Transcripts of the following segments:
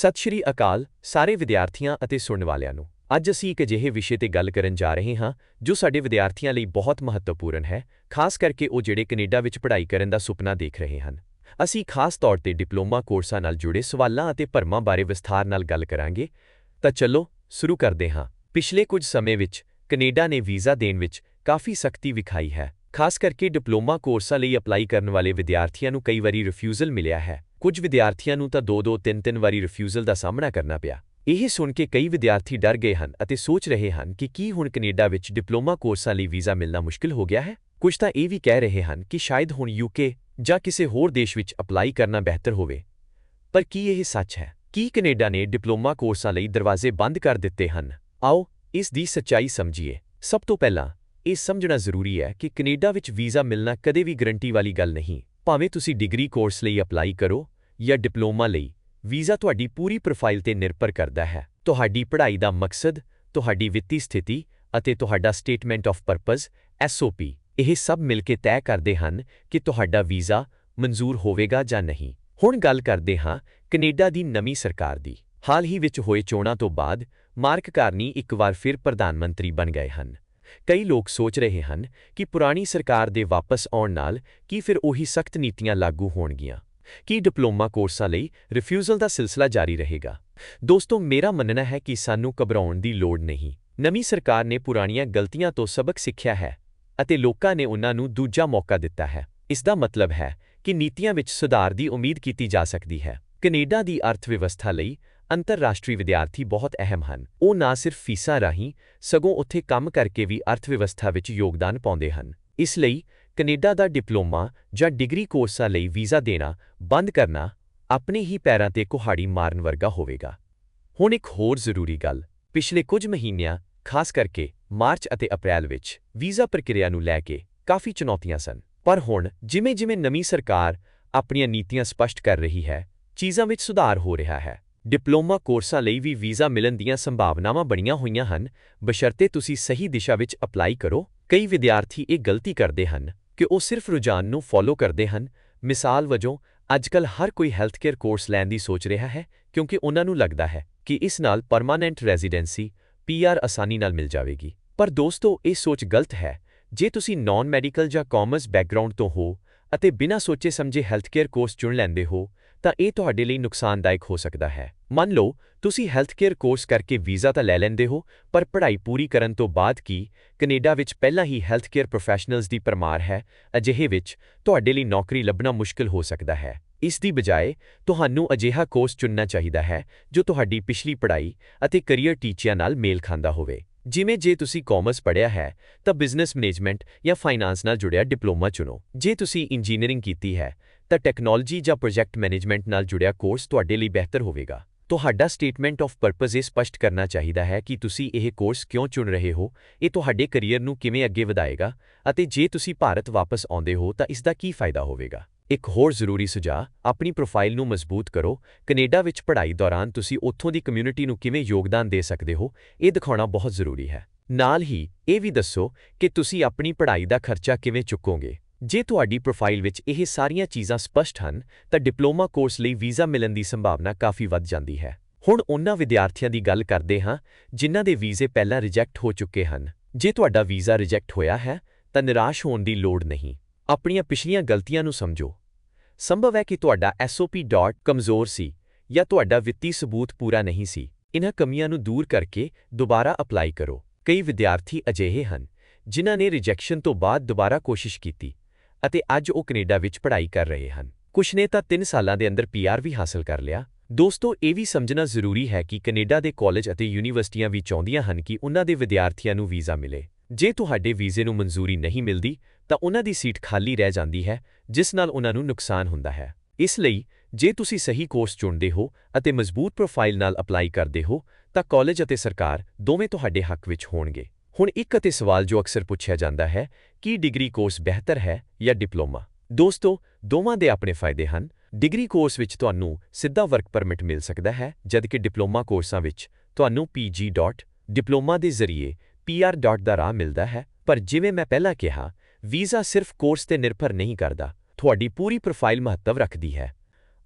ਸਤਿ ਸ਼੍ਰੀ ਅਕਾਲ, ਸਾਰੇ ਵਿਦਿਆਰਥੀਆਂ ਅਤੇ ਸੁਣਨ ਵਾਲਿਆਂ ਨੂੰ। ਅੱਜ ਅਸੀਂ ਇੱਕ ਅਜਿਹੇ ਵਿਸ਼ੇ ਤੇ ਗੱਲ ਕਰਨ ਜਾ ਰਹੇ ਹਾਂ, ਜੋ ਸਾਡੇ ਵਿਦਿਆਰਥੀਆਂ ਲਈ ਬਹੁਤ ਮਹੱਤਵਪੂਰਨ ਹੈ, ਖਾਸ ਕਰਕੇ ਉਹ ਜਿਹੜੇ ਕੈਨੇਡਾ ਵਿੱਚ ਪੜ੍ਹਾਈ ਕਰਨ ਦਾ ਸੁਪਨਾ ਦੇਖ ਰਹੇ ਹਨ। ਅਸੀਂ ਖਾਸ ਤੌਰ ਤੇ ਡਿਪਲੋਮਾ ਕੋਰਸਾਂ ਨਾਲ ਜੁੜੇ ਸਵਾਲਾਂ ਅਤੇ ਭਰਮਾਂ ਬਾਰੇ ਵਿਸਥਾਰ ਨਾਲ ਗੱਲ ਕਰਾਂਗੇ। ਤਾਂ ਚਲੋ, ਸ਼ੁਰੂ ਕਰਦੇ ਹਾਂ। ਪਿਛਲੇ ਕੁਝ ਸਮੇਂ ਵਿੱਚ ਕੈਨੇਡਾ ਨੇ ਵੀਜ਼ਾ ਦੇਣ ਵਿੱਚ ਕਾਫੀ ਸਖਤੀ ਵਿਖਾਈ ਹੈ। ਖਾਸ ਕਰਕੇ ਡਿਪਲੋਮਾ ਕੋਰਸਾਂ ਲਈ ਅਪਲਾਈ ਕਰਨ ਵਾਲੇ ਵਿਦਿਆਰਥੀਆਂ ਨੂੰ ਕਈ ਵਾਰੀ ਰਿਫਿਊਜ਼ਲ ਮਿਲਿਆ ਹੈ। ਕੁਝ ਵਿਦਿਆਰਥੀਆਂ ਨੂੰ ਤਾਂ 2-2 3-3 ਵਾਰੀ ਰਿਫਿਊਜ਼ਲ ਦਾ ਸਾਹਮਣਾ ਕਰਨਾ ਪਿਆ। ਇਹ ਸੁਣ ਕੇ ਕਈ ਵਿਦਿਆਰਥੀ ਡਰ ਗਏ ਹਨ ਅਤੇ ਸੋਚ ਰਹੇ ਹਨ ਕਿ ਕੀ ਹੁਣ ਕੈਨੇਡਾ ਵਿੱਚ ਡਿਪਲੋਮਾ ਕੋਰਸਾਂ ਲਈ ਵੀਜ਼ਾ ਮਿਲਣਾ ਮੁਸ਼ਕਿਲ ਹੋ ਗਿਆ ਹੈ। ਕੁਝ ਤਾਂ ਇਹ ਵੀ ਕਹਿ ਰਹੇ ਹਨ ਕਿ ਸ਼ਾਇਦ ਹੁਣ ਯੂਕੇ ਜਾਂ ਕਿਸੇ ਹੋਰ ਦੇਸ਼ ਵਿੱਚ ਅਪਲਾਈ ਕਰਨਾ ਬਿਹਤਰ ਹੋਵੇ। ਪਰ ਕੀ ਇਹ ਸੱਚ ਹੈ? ਕੀ ਕੈਨੇਡਾ ਨੇ ਡਿਪਲੋਮਾ ਕੋਰਸਾਂ ਲਈ ਦਰਵਾਜ਼ੇ ਬੰਦ ਕਰ ਦਿੱਤੇ ਹਨ? ਆਓ ਇਸ ਦੀ ਸੱਚਾਈ ਸਮਝੀਏ। ਸਭ ਤੋਂ ਪਹਿਲਾਂ ਇਹ ਸਮਝਣਾ ਜ਼ਰੂਰੀ ਹੈ ਕਿ ਕੈਨੇਡਾ ਵਿੱਚ ਵੀਜ਼ਾ ਮਿਲਣਾ ਕਦੇ ਵੀ ਗਰੰਟੀ ਵਾਲੀ ਗੱਲ ਨਹੀਂ। ਭਾਵੇਂ ਤੁਸੀਂ ਡਿਗਰੀ ਕੋਰਸ ਲਈ ਅਪਲਾਈ ਕਰੋ ਜਾਂ ਡਿਪਲੋਮਾ ਲਈ, ਵੀਜ਼ਾ ਤੁਹਾਡੀ ਪੂਰੀ ਪ੍ਰੋਫਾਈਲ ਤੇ ਨਿਰਭਰ ਕਰਦਾ ਹੈ। ਤੁਹਾਡੀ ਪੜ੍ਹਾਈ ਦਾ ਮਕਸਦ, ਤੁਹਾਡੀ ਵਿੱਤੀ ਸਥਿਤੀ ਅਤੇ ਤੁਹਾਡਾ ਸਟੇਟਮੈਂਟ ਆਫ ਪਰਪਸ ਐਸਓਪੀ ਇਹ ਸਭ ਮਿਲ ਕੇ ਤੈਅ ਕਰਦੇ ਹਨ ਕਿ ਤੁਹਾਡਾ ਵੀਜ਼ਾ ਮਨਜ਼ੂਰ ਹੋਵੇਗਾ ਜਾਂ ਨਹੀਂ। ਹੁਣ ਗੱਲ ਕਰਦੇ ਹਾਂ ਕੈਨੇਡਾ ਦੀ ਨਵੀਂ ਸਰਕਾਰ ਦੀ। ਹਾਲ ਹੀ ਵਿੱਚ ਹੋਏ ਚੋਣਾਂ ਤੋਂ ਬਾਅਦ ਮਾਰਕ ਕਾਰਨੀ ਇੱਕ ਵਾਰ ਫਿਰ ਪ੍ਰਧਾਨ ਮੰਤਰੀ ਬਣ ਗਏ ਹਨ। ਕਈ ਲੋਕ ਸੋਚ ਰਹੇ ਹਨ ਕਿ ਪੁਰਾਣੀ ਸਰਕਾਰ ਦੇ ਵਾਪਸ ਆਉਣ ਨਾਲ ਕੀ ਫਿਰ ਉਹੀ ਸਖਤ ਨੀਤੀਆਂ ਲਾਗੂ ਹੋਣਗੀਆਂ? ਕੀ ਡਿਪਲੋਮਾ ਕੋਰਸਾਂ ਲਈ ਰਿਫਿਊਜ਼ਲ ਦਾ ਸਿਲਸਿਲਾ ਜਾਰੀ ਰਹੇਗਾ? ਦੋਸਤੋ, ਮੇਰਾ ਮੰਨਣਾ ਹੈ ਕਿ ਸਾਨੂੰ ਘਬਰਾਉਣ ਦੀ ਲੋੜ ਨਹੀਂ। ਨਵੀਂ ਸਰਕਾਰ ਨੇ ਪੁਰਾਣੀਆਂ ਗਲਤੀਆਂ ਤੋਂ ਸਬਕ ਸਿੱਖਿਆ ਹੈ ਅਤੇ ਲੋਕਾਂ ਨੇ ਉਹਨਾਂ ਨੂੰ ਦੂਜਾ ਮੌਕਾ ਦਿੱਤਾ ਹੈ। ਇਸ ਦਾ ਮਤਲਬ ਹੈ ਕਿ ਨੀਤੀਆਂ ਵਿੱਚ ਸੁਧਾਰ ਦੀ ਉਮੀਦ ਕੀਤੀ ਜਾ ਸਕਦੀ ਹੈ। ਕੈਨੇਡਾ ਦੀ ਅਰਥ ਵਿਵਸਥਾ ਲਈ ਅੰਤਰਰਾਸ਼ਟਰੀ ਵਿਦਿਆਰਥੀ ਬਹੁਤ ਅਹਿਮ ਹਨ। ਉਹ ਨਾ ਸਿਰਫ ਫੀਸਾਂ ਰਾਹੀਂ, ਸਗੋਂ ਉੱਥੇ ਕੰਮ ਕਰਕੇ ਵੀ ਅਰਥ ਵਿਵਸਥਾ ਵਿੱਚ ਯੋਗਦਾਨ ਪਾਉਂਦੇ ਹਨ। ਇਸ ਲਈ ਕੈਨੇਡਾ ਦਾ ਡਿਪਲੋਮਾ ਜਾਂ ਡਿਗਰੀ ਕੋਰਸਾਂ ਲਈ ਵੀਜ਼ਾ ਦੇਣਾ, ਬੰਦ ਕਰਨਾ, ਆਪਣੇ ਹੀ ਪੈਰਾਂ ਤੇ ਕੁਹਾੜੀ ਮਾਰਨ ਵਰਗਾ ਹੋਵੇਗਾ। ਹੁਣ ਇੱਕ ਹੋਰ ਜ਼ਰੂਰੀ ਗੱਲ। ਪਿਛਲੇ ਕੁਝ ਮਹੀਨਿਆਂ, ਖਾਸ ਕਰਕੇ ਮਾਰਚ ਅਤੇ ਅਪ੍ਰੈਲ ਵਿੱਚ, ਵੀਜ਼ਾ ਪ੍ਰਕਿਰਿਆ ਨੂੰ ਲੈ ਕੇ ਕਾਫੀ ਚੁਣੌਤੀਆਂ ਸਨ। ਪਰ ਹੁਣ, ਜਿਵੇਂ-ਜਿਵੇਂ ਨਵੀਂ ਸਰਕਾਰ ਆਪਣੀਆਂ ਨੀਤੀਆਂ ਸਪਸ਼ਟ ਕਰ ਰਹੀ ਹੈ, ਚੀਜ਼ਾਂ ਵਿੱਚ ਸੁਧਾਰ ਹੋ ਰਿਹਾ ਹੈ। ਡਿਪਲੋਮਾ ਕੋਰਸਾਂ ਲਈ ਵੀ ਵੀਜ਼ਾ ਮਿਲਣ ਦੀਆਂ ਸੰਭਾਵਨਾਵਾਂ ਬਣੀਆਂ ਹੋਈਆਂ ਹਨ। ਬਸ਼ਰਤੇ ਤੁਸੀਂ ਸਹੀ ਦਿਸ਼ਾ ਵਿੱਚ ਅਪਲਾਈ ਕਰੋ। ਕਈ ਵਿਦਿਆਰਥੀ ਇਹ ਗਲਤੀ ਕਰਦੇ ਹਨ ਕਿ ਉਹ ਸਿਰਫ ਰੁਝਾਨ ਨੂੰ ਫੋਲੋ ਕਰਦੇ ਹਨ। ਮਿਸਾਲ ਵਜੋਂ ਅੱਜਕੱਲ ਹਰ ਕੋਈ ਹੈਲਥਕੇਅਰ ਕੋਰਸ ਲੈਣ ਦੀ ਸੋਚ ਰਿਹਾ ਹੈ ਕਿਉਂਕਿ ਉਹਨਾਂ ਨੂੰ ਲੱਗਦਾ ਹੈ ਕਿ ਇਸ ਨਾਲ ਪਰਮਾਨੈਂਟ ਰੈਜ਼ੀਡੈਂਸੀ ਪੀਆਰ ਆਸਾਨੀ ਨਾਲ ਮਿਲ ਜਾਵੇਗੀ। ਪਰ ਦੋਸਤੋ, ਇਹ ਸੋਚ ਗਲਤ ਹੈ। ਜੇ ਤੁਸੀਂ ਨਾਨ ਮੈਡੀਕਲ ਜਾਂ ਕਾਮਰਸ ਬੈਕਗ੍ਰਾਉਂਡ ਤੋਂ ਹੋ ਅਤੇ ਬਿਨਾਂ ਸੋਚੇ ਸਮਝੇ ਹੈਲਥਕੇਅਰ ਕੋਰਸ ਚੁਣ ਲੈਂਦੇ ਹੋ ਤਾਂ ਇਹ ਤੁਹਾਡੇ ਲਈ ਨੁਕਸਾਨਦਾਇਕ ਹੋ ਸਕਦਾ ਹੈ। ਮੰਨ ਲਓ, ਤੁਸੀਂ ਹੈਲਥਕੇਅਰ ਕੋਰਸ ਕਰਕੇ ਵੀਜ਼ਾ ਤਾਂ ਲੈ ਲੈਂਦੇ ਹੋ, ਪਰ ਪੜ੍ਹਾਈ ਪੂਰੀ ਕਰਨ ਤੋਂ ਬਾਅਦ ਕੀ ਕੈਨੇਡਾ ਵਿੱਚ ਪਹਿਲਾਂ ਹੀ ਹੈਲਥ ਕੇਅਰ ਪ੍ਰੋਫੈਸ਼ਨਲਸ ਦੀ ਪਰਮਾਰ ਹੈ, ਅਜਿਹੇ ਵਿੱਚ ਤੁਹਾਡੇ ਲਈ ਨੌਕਰੀ ਲੱਭਣਾ ਮੁਸ਼ਕਲ ਹੋ ਸਕਦਾ ਹੈ। ਇਸ ਦੀ ਬਜਾਏ, ਤੁਹਾਨੂੰ ਅਜਿਹਾ ਕੋਰਸ ਚੁਣਨਾ ਚਾਹੀਦਾ ਹੈ, ਜੋ ਤੁਹਾਡੀ ਪਿਛਲੀ ਪੜ੍ਹਾਈ ਅਤੇ ਕੈਰੀਅਰ ਟੀਚਿਆਂ ਨਾਲ ਮੇਲ ਖਾਂਦਾ ਹੋਵੇ। ਜਿਵੇਂ ਜੇ ਤੁਸੀਂ ਕਾਮਰਸ ਪੜ੍ਹਿਆ ਹੈ, ਤਾਂ ਬਿਜ਼ਨਸ ਮੈਨੇਜਮੈਂਟ ਜਾਂ ਫਾਈਨਾਂਸ ਨਾਲ ਜੁੜਿਆ ਡਿਪਲੋਮਾ ਚੁਣੋ। ਜੇ ਤੁਸੀਂ ਇੰਜੀਨੀਅਰਿੰਗ ਕੀਤੀ ਹੈ ਤਾਂ ਟੈਕਨੋਲੋਜੀ ਜਾਂ ਪ੍ਰੋਜੈਕਟ ਮੈਨੇਜਮੈਂਟ ਨਾਲ ਜੁੜਿਆ ਕੋਰਸ ਤੁਹਾਡੇ ਲਈ ਬਿਹਤਰ ਹੋਵੇਗਾ। ਤੁਹਾਡਾ ਸਟੇਟਮੈਂਟ ਆਫ ਪਰਪਸ ਇਹ ਸਪਸ਼ਟ ਕਰਨਾ ਚਾਹੀਦਾ ਹੈ ਕਿ ਤੁਸੀਂ ਇਹ ਕੋਰਸ ਕਿਉਂ ਚੁਣ ਰਹੇ ਹੋ, ਇਹ ਤੁਹਾਡੇ ਕੈਰੀਅਰ ਨੂੰ ਕਿਵੇਂ ਅੱਗੇ ਵਧਾਏਗਾ ਅਤੇ ਜੇ ਤੁਸੀਂ ਭਾਰਤ ਵਾਪਸ ਆਉਂਦੇ ਹੋ ਤਾਂ ਇਸ ਦਾ ਕੀ ਫਾਇਦਾ ਹੋਵੇਗਾ। ਇੱਕ ਹੋਰ ਜ਼ਰੂਰੀ ਸੁਝਾਅ, ਆਪਣੀ ਪ੍ਰੋਫਾਈਲ ਨੂੰ ਮਜ਼ਬੂਤ ਕਰੋ, ਕੈਨੇਡਾ ਵਿੱਚ ਪੜ੍ਹਾਈ ਦੌਰਾਨ ਤੁਸੀਂ ਉੱਥੋਂ ਦੀ ਕਮਿਊਨਿਟੀ ਨੂੰ ਕਿਵੇਂ ਯੋਗਦਾਨ ਦੇ ਸਕਦੇ ਹੋ, ਇਹ ਦਿਖਾਉਣਾ ਬਹੁਤ ਜ਼ਰੂਰੀ ਹੈ। ਨਾਲ ਹੀ ਇਹ ਵੀ ਦੱਸੋ ਕਿ ਤੁਸੀਂ ਆਪਣੀ ਪੜ੍ਹਾਈ ਦਾ ਖਰਚਾ ਕਿਵੇਂ ਚੁੱਕੋਗੇ। ਜੇ ਤੁਹਾਡੀ ਪ੍ਰੋਫਾਈਲ ਵਿੱਚ ਇਹ ਸਾਰੀਆਂ ਚੀਜ਼ਾਂ ਸਪਸ਼ਟ ਹਨ, ਤਾਂ ਡਿਪਲੋਮਾ ਕੋਰਸ ਲਈ ਵੀਜ਼ਾ ਮਿਲਣ ਦੀ ਸੰਭਾਵਨਾ ਕਾਫੀ ਵੱਧ ਜਾਂਦੀ ਹੈ। ਹੁਣ ਉਹਨਾਂ ਵਿਦਿਆਰਥੀਆਂ ਦੀ ਗੱਲ ਕਰਦੇ ਹਾਂ, ਜਿਨ੍ਹਾਂ ਦੇ ਵੀਜ਼ੇ ਪਹਿਲਾਂ ਰਿਜੈਕਟ ਹੋ ਚੁੱਕੇ ਹਨ। ਜੇ ਤੁਹਾਡਾ ਵੀਜ਼ਾ ਰਿਜੈਕਟ ਹੋਇਆ ਹੈ, ਤਾਂ ਨਿਰਾਸ਼ ਹੋਣ ਦੀ ਲੋੜ ਨਹੀਂ। ਆਪਣੀਆਂ ਪਿਛਲੀਆਂ ਗਲਤੀਆਂ ਨੂੰ ਸਮਝੋ। ਸੰਭਵ ਹੈ ਕਿ ਤੁਹਾਡਾ ਐਸਓਪੀ ਡਾਟ ਕਮਜ਼ੋਰ ਸੀ, ਜਾਂ ਤੁਹਾਡਾ ਵਿੱਤੀ ਸਬੂਤ ਪੂਰਾ ਨਹੀਂ ਸੀ। ਇਨ੍ਹਾਂ ਕਮੀਆਂ ਨੂੰ ਦੂਰ ਕਰਕੇ ਦੁਬਾਰਾ ਅਪਲਾਈ ਕਰੋ। ਕਈ ਵਿਦਿਆਰਥੀ ਅਜਿਹੇ ਹਨ, ਜਿਨ੍ਹਾਂ ਨੇ ਰਿਜੈਕਸ਼ਨ ਤੋਂ ਬਾਅਦ ਦੁਬਾਰਾ ਕੋਸ਼ਿਸ਼ ਕੀਤੀ। ਅਤੇ ਅੱਜ ਉਹ ਕੈਨੇਡਾ ਵਿੱਚ ਪੜ੍ਹਾਈ ਕਰ ਰਹੇ ਹਨ। ਕੁਝ ਨੇ ਤਾਂ 3 ਸਾਲਾਂ ਦੇ ਅੰਦਰ ਪੀਆਰ ਵੀ ਹਾਸਲ ਕਰ ਲਿਆ। ਦੋਸਤੋ, ਇਹ ਵੀ ਸਮਝਣਾ ਜ਼ਰੂਰੀ ਹੈ ਕਿ ਕੈਨੇਡਾ ਦੇ ਕਾਲਜ ਅਤੇ ਯੂਨੀਵਰਸਿਟੀਆਂ ਵੀ ਚਾਹੁੰਦੀਆਂ ਹਨ ਕਿ ਉਹਨਾਂ ਦੇ ਵਿਦਿਆਰਥੀਆਂ ਨੂੰ ਵੀਜ਼ਾ ਮਿਲੇ। ਜੇ ਤੁਹਾਡੇ ਵੀਜ਼ੇ ਨੂੰ ਮਨਜ਼ੂਰੀ ਨਹੀਂ ਮਿਲਦੀ, ਤਾਂ ਉਹਨਾਂ ਦੀ ਸੀਟ ਖਾਲੀ ਰਹਿ ਜਾਂਦੀ ਹੈ, ਜਿਸ ਨਾਲ ਉਹਨਾਂ ਨੂੰ ਨੁਕਸਾਨ ਹੁੰਦਾ ਹੈ। ਇਸ ਲਈ, ਜੇ ਤੁਸੀਂ ਸਹੀ ਕੋਰਸ ਚੁਣਦੇ ਹੋ ਅਤੇ ਮਜ਼ਬੂਤ ਪ੍ਰੋਫਾਈਲ ਨਾਲ ਅਪਲਾਈ ਕਰਦੇ ਹੋ, ਤਾਂ ਕਾਲਜ ਅਤੇ ਸਰਕਾਰ ਦੋਵੇਂ ਤੁਹਾਡੇ ਹੱਕ ਵਿੱਚ ਹੋਣਗੇ। ਹੁਣ ਇੱਕ ਅਤੇ ਸਵਾਲ ਜੋ ਅਕਸਰ ਪੁੱਛਿਆ ਜਾਂਦਾ ਹੈ, ਕੀ ਡਿਗਰੀ ਕੋਰਸ ਬਿਹਤਰ ਹੈ ਜਾਂ ਡਿਪਲੋਮਾ ਦੋਸਤੋ, ਦੋਵਾਂ ਦੇ ਆਪਣੇ ਫਾਇਦੇ ਹਨ ਡਿਗਰੀ ਕੋਰਸ ਵਿੱਚ ਤੁਹਾਨੂੰ ਸਿੱਧਾ ਵਰਕ ਪਰਮਿਟ ਮਿਲ ਸਕਦਾ ਹੈ, ਜਦਕਿ ਡਿਪਲੋਮਾ ਕੋਰਸਾਂ ਵਿੱਚ ਤੁਹਾਨੂੰ ਪੀਜੀ. ਡਿਪਲੋਮਾ ਦੇ ਜ਼ਰੀਏ ਪੀਆਰ. ਦਾ ਰਾਹ ਮਿਲਦਾ ਹੈ ਪਰ ਜਿਵੇਂ ਮੈਂ ਪਹਿਲਾਂ ਕਿਹਾ, ਵੀਜ਼ਾ ਸਿਰਫ ਕੋਰਸ ਤੇ ਨਿਰਭਰ ਨਹੀਂ ਕਰਦਾ, ਤੁਹਾਡੀ ਪੂਰੀ ਪ੍ਰੋਫਾਈਲ ਮਹੱਤਵ ਰੱਖਦੀ ਹੈ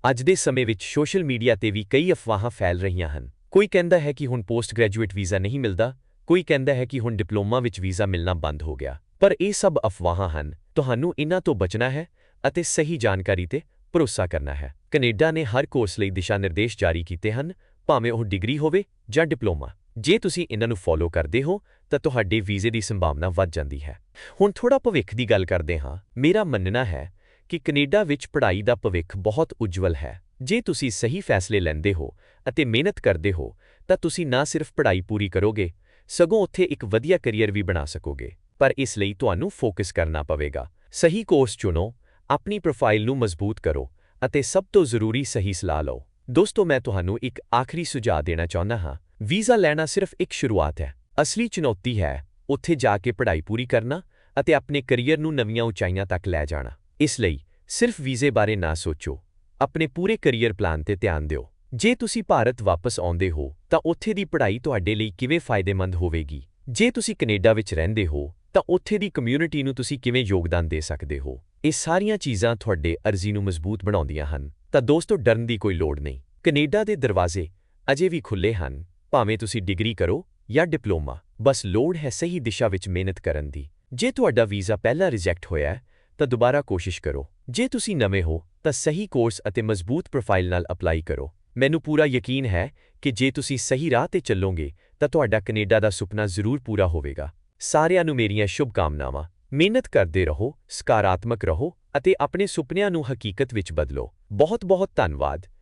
ਅੱਜ ਦੇ ਸਮੇਂ ਵਿੱਚ ਸੋਸ਼ਲ ਮੀਡੀਆ ਤੇ ਵੀ ਕਈ ਅਫਵਾਹਾਂ ਫੈਲ ਰਹੀਆਂ ਹਨ ਕੋਈ ਕਹਿੰਦਾ ਹੈ ਕਿ ਹੁਣ ਪੋਸਟ ਗ੍ਰੈਜੂਏਟ ਵੀਜ਼ਾ ਨਹੀਂ ਮਿਲਦਾ ਕੋਈ ਕਹਿੰਦਾ ਹੈ ਕਿ ਹੁਣ ਡਿਪਲੋਮਾ ਵਿੱਚ ਵੀਜ਼ਾ ਮਿਲਣਾ ਬੰਦ ਹੋ ਗਿਆ, ਪਰ ਇਹ ਸਭ ਅਫਵਾਹਾਂ ਹਨ, ਤੁਹਾਨੂੰ ਇਹਨਾਂ ਤੋਂ ਬਚਣਾ ਹੈ ਅਤੇ ਸਹੀ ਜਾਣਕਾਰੀ ਤੇ ਭਰੋਸਾ ਕਰਨਾ ਹੈ। ਕੈਨੇਡਾ ਨੇ ਹਰ ਕੋਰਸ ਲਈ ਦਿਸ਼ਾ ਨਿਰਦੇਸ਼ ਜਾਰੀ ਕੀਤੇ ਹਨ, ਭਾਵੇਂ ਉਹ ਡਿਗਰੀ ਹੋਵੇ ਜਾਂ ਡਿਪਲੋਮਾ। ਜੇ ਤੁਸੀਂ ਇਹਨਾਂ ਨੂੰ ਫੋਲੋ ਕਰਦੇ ਹੋ, ਤਾਂ ਤੁਹਾਡੇ ਵੀਜ਼ੇ ਦੀ ਸੰਭਾਵਨਾ ਵੱਧ ਜਾਂਦੀ ਹੈ। ਹੁਣ ਥੋੜਾ ਭਵਿੱਖ ਦੀ ਗੱਲ ਕਰਦੇ ਹਾਂ। ਮੇਰਾ ਮੰਨਣਾ ਹੈ ਕਿ ਕੈਨੇਡਾ ਵਿੱਚ ਪੜ੍ਹਾਈ ਦਾ ਭਵਿੱਖ ਬਹੁਤ ਉਜਵਲ ਹੈ। ਜੇ ਤੁਸੀਂ ਸਹੀ ਫੈਸਲੇ ਲੈਂਦੇ ਹੋ ਅਤੇ ਮਿਹਨਤ ਕਰਦੇ ਹੋ, ਤਾਂ ਤੁਸੀਂ ਨਾ ਸਿਰਫ ਪੜ੍ਹਾਈ ਪੂਰੀ ਕਰੋਗੇ ਸਗੋਂ ਉੱਥੇ ਇੱਕ ਵਧੀਆ ਕੈਰੀਅਰ ਵੀ ਬਣਾ ਸਕੋਗੇ, ਪਰ ਇਸ ਲਈ ਤੁਹਾਨੂੰ ਫੋਕਸ ਕਰਨਾ ਪਵੇਗਾ। ਸਹੀ ਕੋਰਸ ਚੁਣੋ, ਆਪਣੀ ਪ੍ਰੋਫਾਈਲ ਨੂੰ ਮਜ਼ਬੂਤ ਕਰੋ ਅਤੇ ਸਭ ਤੋਂ ਜ਼ਰੂਰੀ ਸਹੀ ਸਲਾਹ ਲਓ। ਦੋਸਤੋ, ਮੈਂ ਤੁਹਾਨੂੰ ਇੱਕ ਆਖਰੀ ਸੁਝਾਅ ਦੇਣਾ ਚਾਹੁੰਦਾ ਹਾਂ। ਵੀਜ਼ਾ ਲੈਣਾ ਸਿਰਫ ਇੱਕ ਸ਼ੁਰੂਆਤ ਹੈ। ਅਸਲੀ ਚੁਣੌਤੀ ਹੈ ਉੱਥੇ ਜਾ ਕੇ ਪੜ੍ਹਾਈ ਪੂਰੀ ਕਰਨਾ ਅਤੇ ਆਪਣੇ ਕੈਰੀਅਰ ਨੂੰ ਨਵੀਆਂ ਉਚਾਈਆਂ ਤੱਕ ਲੈ ਜਾਣਾ। ਇਸ ਲਈ ਸਿਰਫ ਵੀਜ਼ੇ ਬਾਰੇ ਨਾ ਸੋਚੋ। ਆਪਣੇ ਪੂਰੇ ਕੈਰੀਅਰ ਪਲਾਨ ਤੇ ਧਿਆਨ ਦਿਓ। ਜੇ ਤੁਸੀਂ ਭਾਰਤ ਵਾਪਸ ਆਉਂਦੇ ਹੋ, ਤਾਂ ਉੱਥੇ ਦੀ ਪੜ੍ਹਾਈ ਤੁਹਾਡੇ ਲਈ ਕਿਵੇਂ ਫਾਇਦੇਮੰਦ ਹੋਵੇਗੀ? ਜੇ ਤੁਸੀਂ ਕੈਨੇਡਾ ਵਿੱਚ ਰਹਿੰਦੇ ਹੋ, ਤਾਂ ਉੱਥੇ ਦੀ ਕਮਿਊਨਿਟੀ ਨੂੰ ਤੁਸੀਂ ਕਿਵੇਂ ਯੋਗਦਾਨ ਦੇ ਸਕਦੇ ਹੋ? ਇਹ ਸਾਰੀਆਂ ਚੀਜ਼ਾਂ ਤੁਹਾਡੇ ਅਰਜ਼ੀ ਨੂੰ ਮਜ਼ਬੂਤ ਬਣਾਉਂਦੀਆਂ ਹਨ, ਤਾਂ ਦੋਸਤੋ, ਡਰਨ ਦੀ ਕੋਈ ਲੋੜ ਨਹੀਂ। ਕੈਨੇਡਾ ਦੇ ਦਰਵਾਜ਼ੇ ਅਜੇ ਵੀ ਖੁੱਲੇ ਹਨ, ਭਾਵੇਂ ਤੁਸੀਂ ਡਿਗਰੀ ਕਰੋ ਜਾਂ ਡਿਪਲੋਮਾ, ਬਸ ਲੋੜ ਹੈ ਸਹੀ ਦਿਸ਼ਾ ਵਿੱਚ ਮਿਹਨਤ ਕਰਨ ਦੀ। ਜੇ ਤੁਹਾਡਾ ਵੀਜ਼ਾ ਪਹਿਲਾਂ ਰਿਜੈਕਟ ਹੋਇਆ ਤਾਂ ਦੁਬਾਰਾ ਕੋਸ਼ਿਸ਼ ਕਰੋ। ਜੇ ਤੁਸੀਂ ਨਵੇਂ ਹੋ, ਤਾਂ ਸਹੀ ਕੋਰਸ ਅਤੇ ਮਜ਼ਬੂਤ ਪ੍ਰੋਫਾਈਲ ਨਾਲ ਅਪਲਾਈ ਕਰੋ। ਮੈਨੂੰ ਪੂਰਾ ਯਕੀਨ ਹੈ ਕਿ ਜੇ ਤੁਸੀਂ ਸਹੀ ਰਾਹ ਤੇ ਚੱਲੋਗੇ, ਤਾਂ ਤੁਹਾਡਾ ਕੈਨੇਡਾ ਦਾ ਸੁਪਨਾ ਜ਼ਰੂਰ ਪੂਰਾ ਹੋਵੇਗਾ। ਸਾਰਿਆਂ ਨੂੰ ਮੇਰੀਆਂ ਸ਼ੁਭਕਾਮਨਾਵਾਂ। ਮਿਹਨਤ ਕਰਦੇ ਰਹੋ, ਸਕਾਰਾਤਮਕ ਰਹੋ ਅਤੇ ਆਪਣੇ ਸੁਪਨਿਆਂ ਨੂੰ ਹਕੀਕਤ ਵਿੱਚ ਬਦਲੋ। ਬਹੁਤ ਬਹੁਤ ਧੰਨਵਾਦ।